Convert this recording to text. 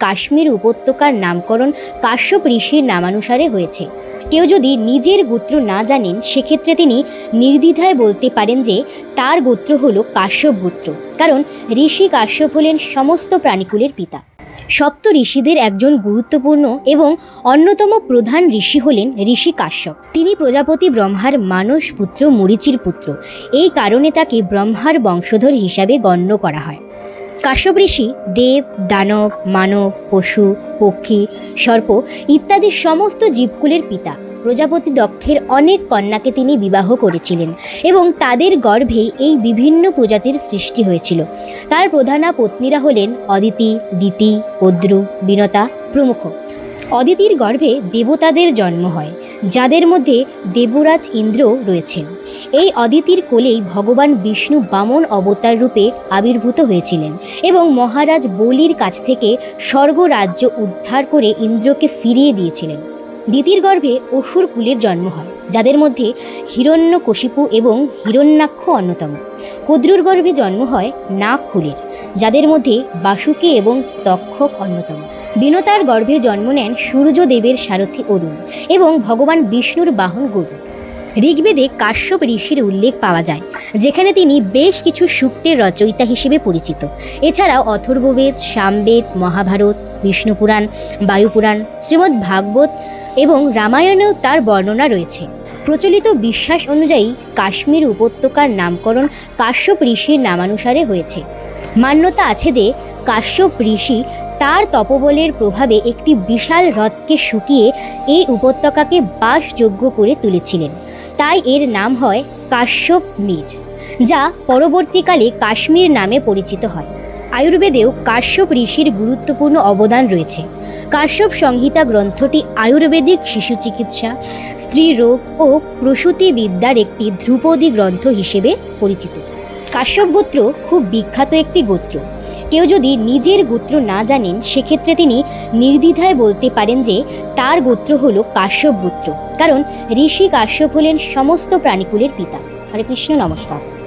কাশ্মীর উপত্যকার নামকরণ কাশ্যপ ঋষির নামানুসারে হয়েছে। কেউ যদি নিজের গোত্র না জানেন, সেক্ষেত্রে তিনি নির্দ্বিধায় বলতে পারেন যে তার গোত্র হলো কাশ্যপ গোত্র, কারণ ঋষি কাশ্যপ হলেন সমস্ত প্রাণীকুলের পিতা। সপ্ত ঋষিদের একজন গুরুত্বপূর্ণ এবং অন্যতম প্রধান ঋষি হলেন ঋষি কাশ্যপ। তিনি প্রজাপতি ব্রহ্মার মানস পুত্র মরিচির পুত্র। এই কারণে তাকে ব্রহ্মার বংশধর হিসাবে গণ্য করা হয়। কাশ্যপ ঋষি, দেব, দানব, মানব, পশু, পক্ষী, সর্প ইত্যাদি সমস্ত জীবকুলের পিতা, প্রজাপতি দক্ষের অনেক কন্যাকে তিনি বিবাহ করেছিলেন এবং তাদের গর্ভে এই বিভিন্ন প্রজাতির সৃষ্টি হয়েছিল। তার প্রধানা পত্নীরা হলেন অদিতি, দিতি পদ্রু বিনতা প্রমুখ। অদিতির গর্ভে দেবতাদের জন্ম হয়, যাদের মধ্যে দেবরাজ ইন্দ্র রয়েছেন। এই অদিতির কোলেই ভগবান বিষ্ণু বামন অবতার রূপে আবির্ভূত হয়েছিলেন এবং মহারাজ বলির কাছ থেকে স্বর্গ রাজ্য উদ্ধার করে ইন্দ্রকে ফিরিয়ে দিয়েছিলেন। দিতির গর্ভে অসুর কুলের জন্ম হয়, যাদের মধ্যে হিরণ্যকশিপু এবং হিরণ্যাক্ষ অন্যতম। কুদ্রুর গর্ভে জন্ম হয় নাগ কুলের, যাদের মধ্যে বাসুকে এবং তক্ষক অন্যতম। বিনতার গর্ভে জন্ম নেন সূর্যদেবের সারথী অরুণ এবং ভগবান বিষ্ণুর বাহন গরু। ঋগ্বেদে কাশ্যপ ঋষির উল্লেখ পাওয়া যায়, যেখানে তিনি বেশ কিছু সূক্তের রচয়িতা হিসেবে পরিচিত। এছাড়াও অথর্ববেদ সামবেদ মহাভারত, বিষ্ণুপুরাণ, বায়ুপুরাণ শ্রীমদ্ ভাগবত এবং রামায়ণেও তার বর্ণনা রয়েছে। প্রচলিত বিশ্বাস অনুযায়ী কাশ্মীর উপত্যকার নামকরণ কাশ্যপ ঋষির নামানুসারে হয়েছে। মান্যতা আছে যে, কাশ্যপ ঋষি তার তপবলের প্রভাবে একটি বিশাল হ্রদকে শুকিয়ে এই উপত্যকাকে বাসযোগ্য করে তুলেছিলেন। তাই এর নাম হয় কাশ্যপ মীর, যা পরবর্তীকালে কাশ্মীর নামে পরিচিত হয়। আয়ুর্বেদেও কাশ্যপ ঋষির গুরুত্বপূর্ণ অবদান রয়েছে। কাশ্যপ সংহিতা গ্রন্থটি আয়ুর্বেদিক শিশু চিকিৎসা, স্ত্রী রোগ ও প্রসূতি বিদ্যার একটি ধ্রুপদী গ্রন্থ হিসেবে পরিচিত। কাশ্যপ গোত্র খুব বিখ্যাত একটি গোত্র। কেউ যদি নিজের গোত্র না জানেন, সেক্ষেত্রে তিনি নির্দ্বিধায় বলতে পারেন যে তার গোত্র হল কাশ্যপ গোত্র। কারণ ঋষি কাশ্যপ হলেন সমস্ত প্রাণীকুলের পিতা। হরে কৃষ্ণ, নমস্কার।